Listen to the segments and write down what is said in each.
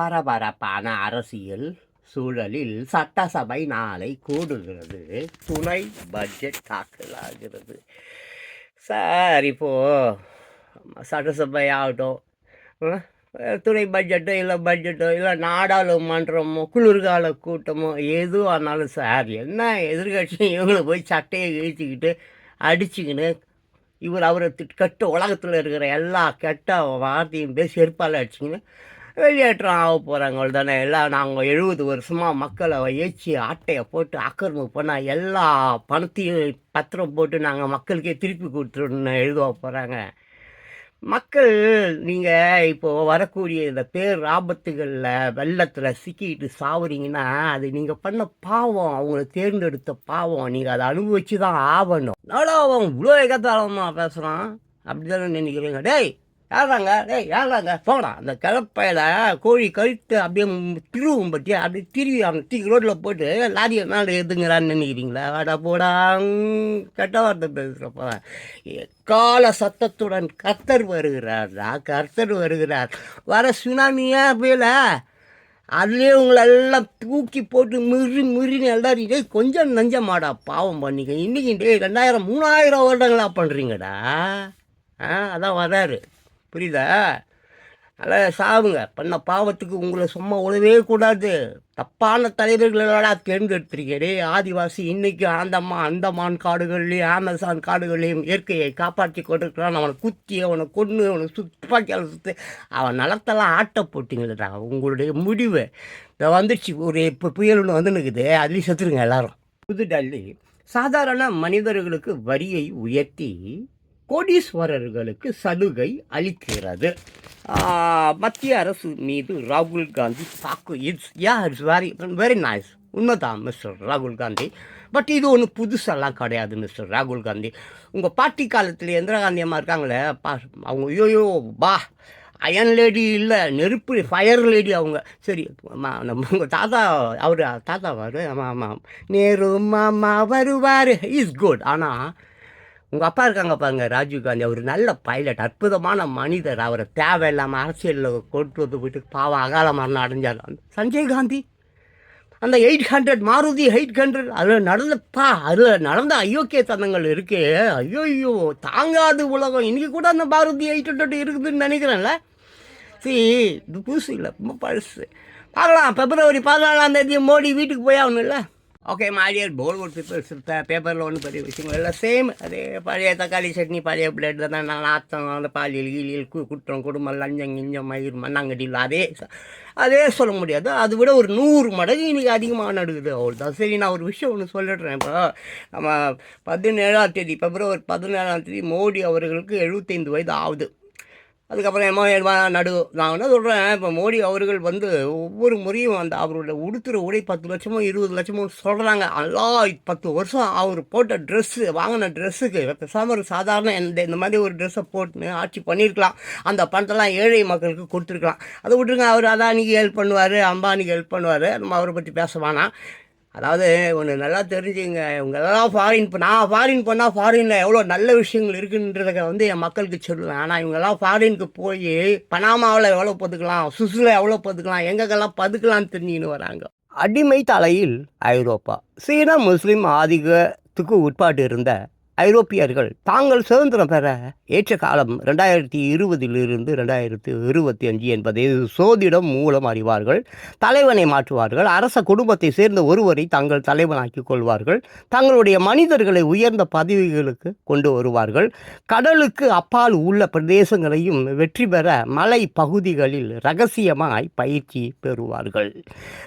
பரபரப்பான அரசியல் சூழலில் சட்டசபை நாளை கூடுகிறது. துணை பட்ஜெட் தாக்கலாகிறது. சார் இப்போது சட்டசபை ஆகட்டும். துணை பட்ஜெட்டோ இல்லை பட்ஜெட்டோ இல்லை நாடாளுமன்றமோ குளிர்கால கூட்டமோ எதுவும் ஆனாலும் சார் என்ன எதிர்கட்சி இவங்களை போய் சட்டையை இழுத்துக்கிட்டு அடிச்சுக்கின்னு இவர் அவரை கெட்ட உலகத்தில் இருக்கிற எல்லா கெட்ட வார்த்தையும் பேசி செருப்பால் அடிச்சிங்கன்னு வெளியேற்றம் ஆக போகிறாங்க தானே. எல்லாம் நாங்கள் எழுபது வருஷமாக மக்களை ஏச்சி ஆட்டையை போட்டு ஆக்கிரமிப்பு பண்ணால் எல்லா பணத்தையும் பத்திரம் போட்டு நாங்கள் மக்களுக்கே திருப்பி கொடுத்துருன்னு எழுதுவ போகிறாங்க மக்கள் நீங்கள் இப்போது வரக்கூடிய இந்த பேர் ஆபத்துகளில் வெள்ளத்தில் சிக்கிட்டு சாவுறீங்கன்னா அது நீங்கள் பண்ண பாவம் அவங்கள தேர்ந்தெடுத்த பாவம். நீங்கள் அதை அனுபவிச்சு தான் ஆகணும். நாடா அவன் இவ்வளோ எகத்தாளமாக பேசுகிறான் அப்படி தானே நினைக்கிறீங்க? டேய் ஏறாங்க டேய் ஏறாங்க போடா அந்த கிளப்பையில் கோழி கழுத்து அப்படியே திருவும் பற்றி அப்படியே திருவி அவன் தூக்கி ரோட்டில் போட்டு லாரியை மேலே எதுங்கிறான்னு நினைக்கிறீங்களா? வாடா போடா. கெட்ட வார்த்தை பேசுகிறப்ப கால சத்தத்துடன் கர்த்தர் வருகிறார்டா கர்த்தர் வருகிறார். வர சுனாமியா புயல? அதுலேயே உங்களை எல்லாம் தூக்கி போட்டு மிரு மிருன்னு எல்லாரும் டேய் கொஞ்சம் நஞ்சமாடா பாவம் பண்ணிக்க. இன்றைக்கி டேய் ரெண்டாயிரம் மூணாயிரம் வருடங்களா பண்ணுறீங்கடா ஆ அதான் வராரு. புரியுதா? நல்லா சாவுங்க. பண்ண பாவத்துக்கு உங்களை சும்மா உழவே கூடாது. தப்பான தலைவர்களோட தேர்ந்தெடுத்திருக்கிறே ஆதிவாசி இன்னைக்கு ஆந்தம்மா அந்தமான் காடுகள்லையும் ஆமசான் காடுகள்லையும் இயற்கையை காப்பாற்றி கொண்டிருக்கிறான். அவனை குத்தி அவனை கொன்று அவனை துப்பாக்கியால் சுற்று அவன் நலத்தெல்லாம் ஆட்ட போட்டிங்களடா. உங்களுடைய முடிவு. இதை வந்துடுச்சு ஒரு இப்போ புயல் ஒன்று வந்துனுக்குது அதுலேயும் செத்துருங்க எல்லாரும். புதுடெல்லி சாதாரண மனிதர்களுக்கு வரியை உயர்த்தி கோடீஸ்வரர்களுக்கு சலுகை அளிக்கிறது. மத்திய அரசு மீது ராகுல் காந்தி தாக்கு. It's ya it's very very nice உண்மைதான் மிஸ்டர் ராகுல் காந்தி. பட் இது ஒன்றும் புதுசெல்லாம் கிடையாது மிஸ்டர் ராகுல் காந்தி. உங்கள் பாட்டி காலத்தில் இந்திரா காந்தி அம்மா இருக்காங்களே பா அவங்க ஐயோயோ பா. அயன் லேடி இல்லை நெருப்பு ஃபயர் லேடி அவங்க. சரி நம்ம உங்கள் தாத்தா அவர் தாத்தா வாரு ஆமாம் ஆமாம் நேரு மாமா வருவார். இஸ் குட் ஆனால் உங்கள் அப்பா இருக்காங்க பாருங்க ராஜீவ் காந்தி. அவர் நல்ல பைலட் அற்புதமான மனிதர். அவரை தேவையில்லாமல் அரசியலில் கொண்டு வந்து போயிட்டு பாவம் அகால மரணம் அடைஞ்சார். சஞ்சய் காந்தி. அந்த eight hundred Maruti eight hundred அதில் நடந்தப்பா அதில் நடந்த அயோக்கிய தனங்கள் இருக்கே. ஐயோ ஐயோ தாங்காது உலகம். இன்னைக்கு கூட அந்த மாருதி எயிட் ஹண்ட்ரட் இருக்குதுன்னு நினைக்கிறேன்ல. சரி இது புதுசு இல்லை ரொம்ப பழசு. பார்க்கலாம் பிப்ரவரி பதினாலாம் தேதி மோடி வீட்டுக்கு போய் ஆகணும்ல ஓகே மாடியர் போல்வுட் பீப்பிள்ஸ் பேப்பரில் ஒன்று பெரிய விஷயங்கள் எல்லாம் சேம் அதே பழைய தக்காளி சட்னி பழைய பிளேட் தான் நான் நாத்தம் அந்த பாலியல் கீழியல் கு குற்றம் குடும்பம் லஞ்சம் கிஞ்சம் மயிர் மண்ணாங்கடியில் அதே அதே சொல்ல முடியாது. அதை விட ஒரு நூறு மடங்கு இன்னைக்கு அதிகமாக நடக்குது. அவ்வளோதான் சரி நான் ஒரு விஷயம் ஒன்று சொல்லிடுறேன். இப்போ நம்ம பதினேழாம் தேதி பிப்ரவரி பதினேழாம் தேதி மோடி அவர்களுக்கு எழுபத்தைந்து வயது ஆகுது. அதுக்கப்புறம் எம்மா எம்மா நடு நான் என்ன சொல்கிறேன் இப்போ மோடி அவர்கள் வந்து ஒவ்வொரு முறையும் அந்த அவரோட உடுத்துகிற உடை பத்து லட்சமோ இருபது லட்சமோ சொல்கிறாங்க அல்லா பத்து வருஷம் அவர் போட்ட ட்ரெஸ்ஸு வாங்கின ட்ரெஸ்ஸுக்கு பேசாமல் ஒரு சாதாரண இந்த இந்த மாதிரி ஒரு ட்ரெஸ்ஸை போட்டுன்னு ஆட்சி பண்ணியிருக்கலாம். அந்த பணத்தெல்லாம் ஏழை மக்களுக்கு கொடுத்துருக்கலாம். அதை விட்டுருங்க அவர் அதானிக்கு ஹெல்ப் பண்ணுவார் அம்பானிக்கு ஹெல்ப் பண்ணுவார். நம்ம அவரை பற்றி பேச வேணாம். அதாவது ஒன்று நல்லா தெரிஞ்சுங்க. இவங்கெல்லாம் ஃபாரின் இப்போ நான் ஃபாரின் போனால் ஃபாரினில் எவ்வளோ நல்ல விஷயங்கள் இருக்குன்றத வந்து என் மக்களுக்கு சொல்லுவேன். ஆனால் இவங்கெல்லாம் ஃபாரினுக்கு போய் பனாமாவில் எவ்வளோ பதுக்கலாம் சுசுல எவ்வளோ பதுக்கலாம் எங்கெங்கெல்லாம் பதுக்கலாம்னு தெரிஞ்சுக்கின்னு வராங்க. அடிமை தலையில் ஐரோப்பா. சீனா முஸ்லீம் ஆதிக்கத்துக்கு உட்பாட்டு இருந்த ஐரோப்பியர்கள் தாங்கள் சுதந்திரம் பெற ஏற்ற காலம் ரெண்டாயிரத்தி இருபதிலிருந்து ரெண்டாயிரத்தி இருபத்தி அஞ்சு என்பதை சோதிடம் மூலம் அறிவார்கள். தலைவனை மாற்றுவார்கள். அரச குடும்பத்தை சேர்ந்த ஒருவரை தங்கள் தலைவனாக்கிக் கொள்வார்கள். தங்களுடைய மனிதர்களை உயர்ந்த பதவிகளுக்கு கொண்டு வருவார்கள். கடலுக்கு அப்பால் உள்ள பிரதேசங்களையும் வெற்றி பெற மலை பகுதிகளில் ரகசியமாய் பயிற்சி பெறுவார்கள்.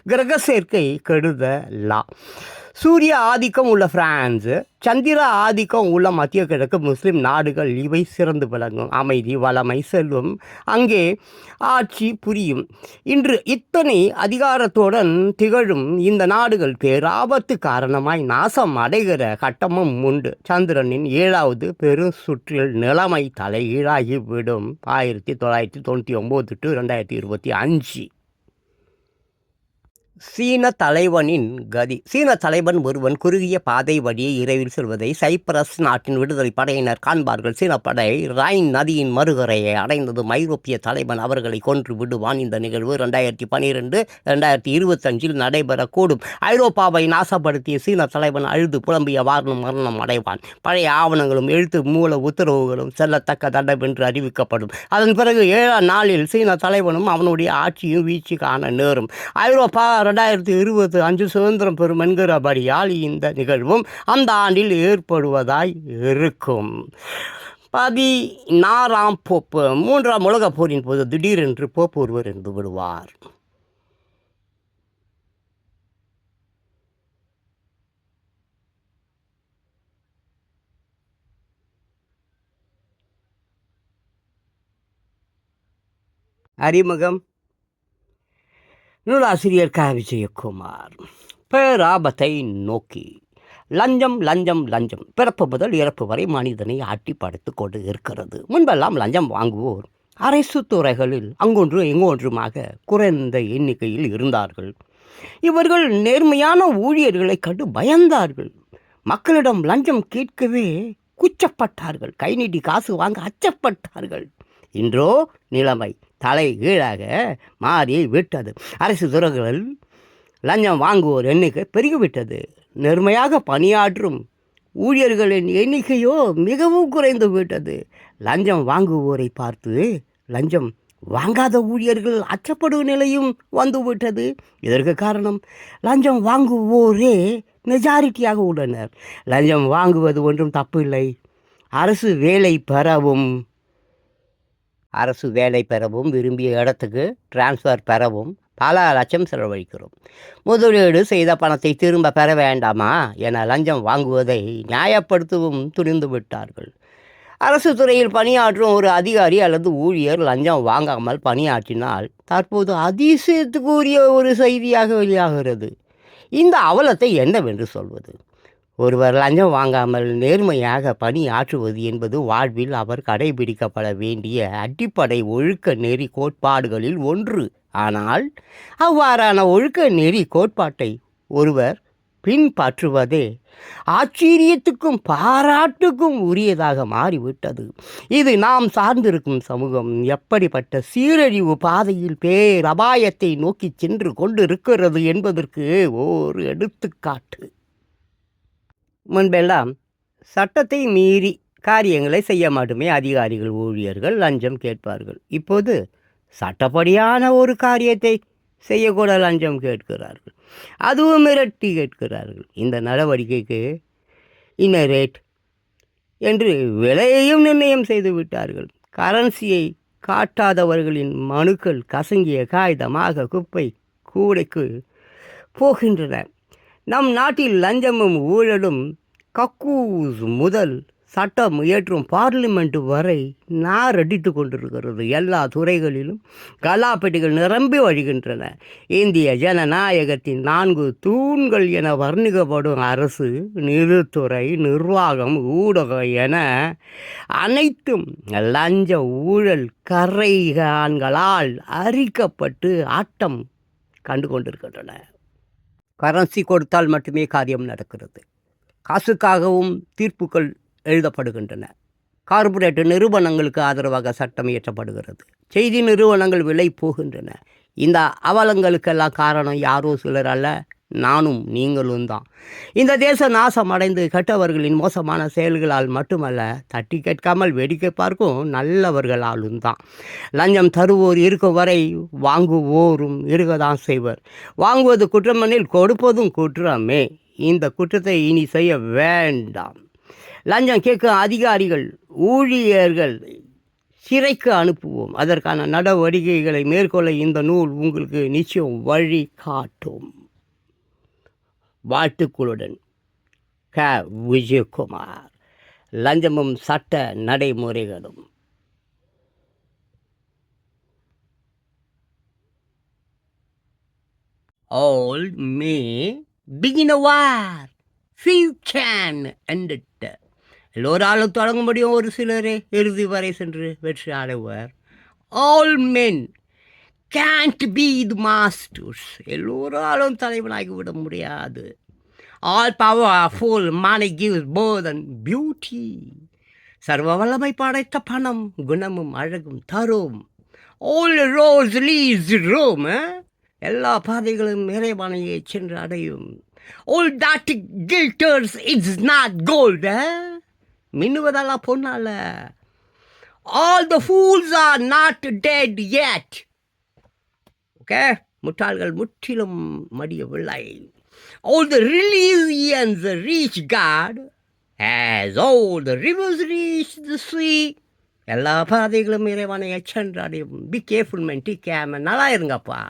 கிரக சேர்க்கை கெடுத லா சூரிய ஆதிக்கம் உள்ள பிரான்ஸு சந்திர ஆதிக்கம் உள்ள மத்திய கிழக்கு முஸ்லிம் நாடுகள் இவை சிறந்து விளங்கும். அமைதி வளமை செல்வம் அங்கே ஆட்சி புரியும். இன்று இத்தனை அதிகாரத்துடன் திகழும் இந்த நாடுகள் பேராபத்து காரணமாய் நாசம் அடைகிற கட்டமும் உண்டு. சந்திரனின் ஏழாவது பெரும் சுற்றில் நிலைமை தலைகீழாகிவிடும். ஆயிரத்தி தொள்ளாயிரத்தி தொண்ணூற்றி ஒம்பது டு ரெண்டாயிரத்தி இருபத்தி அஞ்சு. சீன தலைவனின் கதி. சீன தலைவன் ஒருவன் குறுகிய பாதை வழியே இரவில் செல்வதை சைப்ரஸ் நாட்டின் விடுதலை படையினர் காண்பார்கள். சீன படை ரைன் நதியின் மறுகரையை அடைந்ததும் ஐரோப்பிய தலைவன் அவர்களை கொன்று விடுவான். இந்த நிகழ்வு ரெண்டாயிரத்தி பனிரெண்டு ரெண்டாயிரத்தி இருபத்தஞ்சில் நடைபெறக்கூடும். ஐரோப்பாவை நாசப்படுத்திய சீன தலைவன் அழுது புலம்பிய வாரணம் மரணம் அடைவான். பழைய ஆவணங்களும் எழுத்து மூல உத்தரவுகளும் செல்லத்தக்க தண்டம் என்று அறிவிக்கப்படும். அதன் பிறகு ஏழாம் நாளில் சீன தலைவனும் அவனுடைய ஆட்சியும் வீழ்ச்சி காண நேரும். ஐரோப்பா ரெண்டாயிரத்தி இருபது அஞ்சு சுதந்திரம் பெறும் என்கிறபடியால் இந்த நிகழ்வும் அந்த ஆண்டில் ஏற்படுவதாய் இருக்கும். பதினாறாம் போப்பு மூன்றாம் உலகப் போரின் போது திடீரென்று போப்பு ஒருவர் இருந்து விடுவார். அறிமுகம் நூலாசிரியர் க விஜயகுமார் பேராபத்தை நோக்கி லஞ்சம் லஞ்சம் லஞ்சம் பிறப்பு முதல் இறப்பு வரை மனிதனை ஆட்டி படுத்து கொண்டு இருக்கிறது முன்பெல்லாம் லஞ்சம் வாங்குவோர் அரசு துறைகளில் அங்கொன்று எங்கொன்றுமாக குறைந்த எண்ணிக்கையில் இருந்தார்கள் இவர்கள் நேர்மையான ஊழியர்களை கண்டு பயந்தார்கள் மக்களிடம் லஞ்சம் கேட்கவே குச்சப்பட்டார்கள் கை நீட்டி காசு வாங்க அச்சப்பட்டார்கள் இன்றோ நிலைமை தலை கீழாக மாறி விட்டது. அரசு துறைகளில் லஞ்சம் வாங்குவோர் எண்ணிக்கை பெருகிவிட்டது. நேர்மையாக பணியாற்றும் ஊழியர்களின் எண்ணிக்கையோ மிகவும் குறைந்து விட்டது. லஞ்சம் வாங்குவோரை பார்த்து லஞ்சம் வாங்காத ஊழியர்கள் அச்சப்படும் நிலையும் வந்துவிட்டது இதற்கு காரணம் லஞ்சம் வாங்குவோரே மெஜாரிட்டியாக உள்ளனர். லஞ்சம் வாங்குவது ஒன்றும் தப்பில்லை. அரசு வேலை பெறவும் அரசு வேலை பெறவும் விரும்பிய இடத்துக்கு டிரான்ஸ்ஃபர் பெறவும் பல லட்சம் செலவழிக்கிறோம். முதலீடு செய்த பணத்தை திரும்ப பெற வேண்டாமா என லஞ்சம் வாங்குவதை நியாயப்படுத்தவும் துணிந்து விட்டார்கள். அரசு துறையில் பணியாற்றும் ஒரு அதிகாரி அல்லது ஊழியர் லஞ்சம் வாங்காமல் பணியாற்றினால் தற்போது அதிசயத்துக்குரிய ஒரு செய்தியாக வெளியாகிறது. இந்த அவலத்தை என்னவென்று சொல்வது? ஒருவர் லஞ்சம் வாங்காமல் நேர்மையாக பணியாற்றுவது என்பது வாழ்வில் அவர் கடைபிடிக்கப்பட வேண்டிய அடிப்படை ஒழுக்க நெறி கோட்பாடுகளில் ஒன்று. ஆனால் அவ்வாறான ஒழுக்க நெறி கோட்பாட்டை ஒருவர் பின்பற்றுவதே ஆச்சரியத்துக்கும் பாராட்டுக்கும் உரியதாக மாறிவிட்டது. இது நாம் சார்ந்திருக்கும் சமூகம் எப்படிப்பட்ட சீரழிவு பாதையில் பேர் அபாயத்தை நோக்கி சென்று கொண்டிருக்கிறது என்பதற்கு ஓர் எடுத்துக்காட்டு. முன்பெல்லாம் சட்டத்தை மீறி காரியங்களை செய்ய மட்டுமே. அதிகாரிகள் ஊழியர்கள் லஞ்சம் கேட்பார்கள். இப்போது சட்டப்படியான ஒரு காரியத்தை செய்யக்கூட லஞ்சம் கேட்கிறார்கள். அதுவும் மிரட்டி கேட்கிறார்கள். இந்த நடவடிக்கைக்கு இன்ன ரேட் என்று விலையையும் நிர்ணயம் செய்து விட்டார்கள். கரன்சியை காட்டாதவர்களின் மனுக்கள் கசங்கிய காகிதமாக குப்பை கூடைக்கு போகின்றன. நம் நாட்டில் லஞ்சமும் ஊழலும் கக்கூஸ் முதல் சட்டம் இயற்றும் பார்லிமெண்ட் வரை நாரடித்து கொண்டிருக்கிறது. எல்லா துறைகளிலும் கலாப்பெட்டிகள் நிரம்பி வழிகின்றன. இந்திய ஜனநாயகத்தின் நான்கு தூண்கள் என வர்ணிக்கப்படும் அரசு நிறுத்துறை நிர்வாகம் ஊடகம் என அனைத்தும் லஞ்ச ஊழல் கரைகான்களால் அரிக்கப்பட்டு ஆட்டம் கண்டு கொண்டிருக்கின்றன கரன்சி கொடுத்தால் மட்டுமே காரியம் நடக்கிறது. காசுக்காகவும் தீர்ப்புகள் எழுதப்படுகின்றன. கார்ப்பரேட் நிறுவனங்களுக்கு ஆதரவாக சட்டம் இயற்றப்படுகிறது. செய்தி நிறுவனங்கள் விலை போகின்றன. இந்த அவலங்களுக்கெல்லாம் காரணம் யாரோ சிலர் அல்ல. நானும் நீங்களும் தான். இந்த தேசம் நாசம் அடைந்து கெட்டவர்களின் மோசமான செயல்களால் மட்டுமல்ல தட்டி கேட்காமல் வேடிக்கை பார்க்கும் நல்லவர்களாலும் தான். லஞ்சம் தருவோர் இருக்கும் வரை வாங்குவோரும் இருக்கதான் செய்வர். வாங்குவது குற்றமெனில் கொடுப்பதும் குற்றமே. இந்த குற்றத்தை இனி செய்ய வேண்டாம். லஞ்சம் கேட்கும் அதிகாரிகள் ஊழியர்கள் சிறைக்கு அனுப்புவோம். அதற்கான நடவடிக்கைகளை மேற்கொள்ள இந்த நூல் உங்களுக்கு நிச்சயம் வழி காட்டும் வாழ்த்துக்களுடன் க. விஜயகுமார். லஞ்சமும் சட்ட நடைமுறைகளும். All may begin a war. Few can end it. எல்லோராலும் தொடங்க முடியும் ஒரு சிலரே. இறுதி வரை சென்று வெற்றி அடைவர் ஆல் மென் கேன்ட் பி இது மாஸ்டர்ஸ் எல்லோராலும் தலைவனாகி விட முடியாது all powerful money gives more beauty சர்வ வல்லமை படைத்த பணம் குணமும் அழகும் தரும் ஓல் ரோஸ் லீஸ் ரோம் எல்லா பாதைகளும் இறைவனையே சென்று அடையும் all that glitters it's not gold மின்னுவதெல்லாம் பொண்ணால all the fools are not dead yet okay முட்டாள்கள் முற்றிலும் மடியவில்லை. All the religions reach God. As all the rivers reach the sea. எல்லா பாதைகளும் இறைவனை சென்றடையும் பி கேர்ஃபுல் மென் டி கேமன் நல்லா இருங்கப்பா.